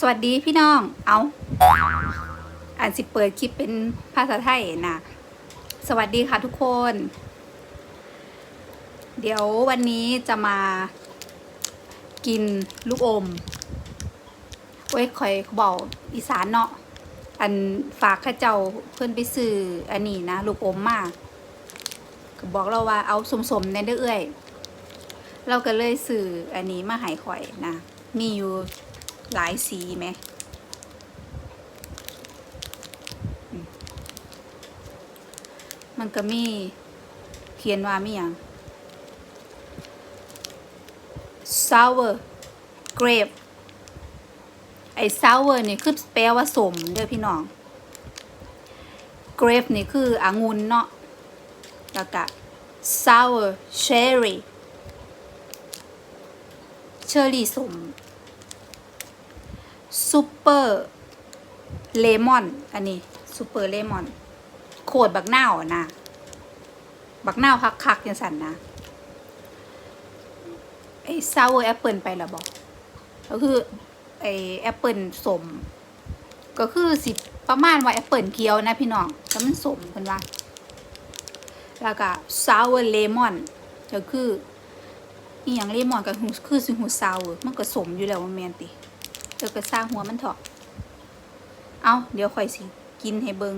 สวัสดีพี่น้อง เอาอ่านสิเปิดคลิปเป็นภาษาไทยนะสวัสดีค่ะทุกคน เดี๋ยววันนี้จะมากินลูกอมเว้ยคอยบอกอีสานเนาะ อันฝากข้าเจ้าเพื่อนไปซื้ออันนี้นะลูกอมมาก็บอกเราว่าเอาสมๆในเด้อเอ้อยเราก็เลยซื้ออันนี้มาหายข่อยนะ มีอยู่ หลายสีไหมมมันก็มีเขียนว่ามีอย่าง sour grape ไอ้ sour นี่คือแปลว่าสมเด้อพี่น้อง grape นี่คือองุ่นเนาะแล้วก็ sour cherry เชอร์รี่สม ซูเปอร์เลมอน อันนี้ซูเปอร์เลมอน โคดบักนาวอะนะ บักนาวคักๆยังสันนะ ไอ้ซาวเวอร์แอปเปิลไปแล้วบอก ก็คือ ไอ้แอปเปิลสม ก็คือสิประมาณว่าแอปเปิลเคี้ยวนะพี่น้องแต่มันสมคนว่า แล้วก็ซาวเวอร์เลมอนก็คืออีหยังเลมอนก็คือสิหูซาวมันก็สมอยู่แล้วว่าแมนติ เดี๋ยวก็สร้างหัวมันเถอะเอาเดี๋ยวค่อยสิ กินให้เบิง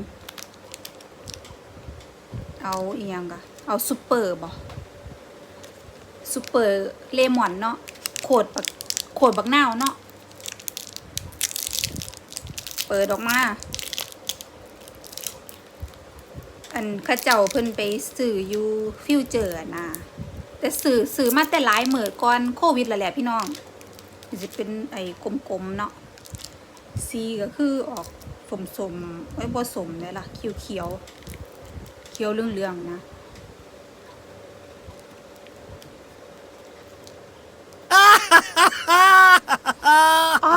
เอาอีหยังกะเอาซุปเปอร์บ่ซุปเปอร์เลมอนเนาะโขดบักโขดบักนาวเนาะเปิดออกมา อันข้าเจ้าเพิ่นไปสื่ออยู่ฟิวเจอร์นะแต่สื่อสื่อมาแต่หลายเหมือก่อนโควิดล้วแหละพี่น้อง จะเป็นไอ้กลมๆเนาะสีก็คือออกสมสมไอ้บ่สมเนี่ยล่ะเขียวเขียวเขียวเรื่องๆนะอ๋อ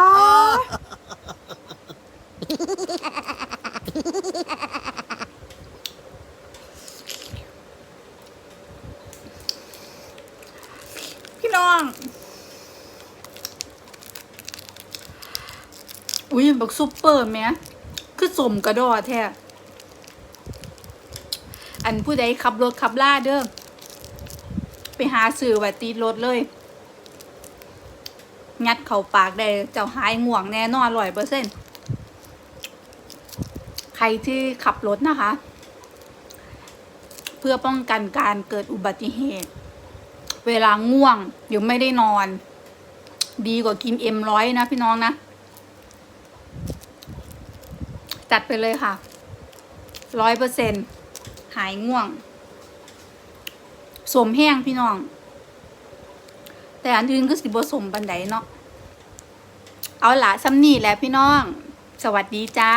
พี่น้อง อุ้ยบักซุปเปอร์แม่คือสมกระดอแท้ อันผู้ใดขับรถขับล่าเด้อ ไปหาซื้อไว้ตีรถเลย งัดเข้าปากได้ เจ้าหายง่วงแน่นอนร้อยเปอร์เซ็นใครที่ขับรถนะคะ เพื่อป้องกันการเกิดอุบัติเหตุ เวลาง่วงหรือไม่ได้นอน ดีกว่ากินเอ็มร้อยนะพี่น้องนะ จัดไปเลยค่ะร้อยเปอร์เซ็นหายง่วง สมแห้งพี่น้อง แต่อันอื่นก็สิบสมบันไดเนาะเอาละซ้ำนี่แหละพี่น้อง สวัสดีจ้า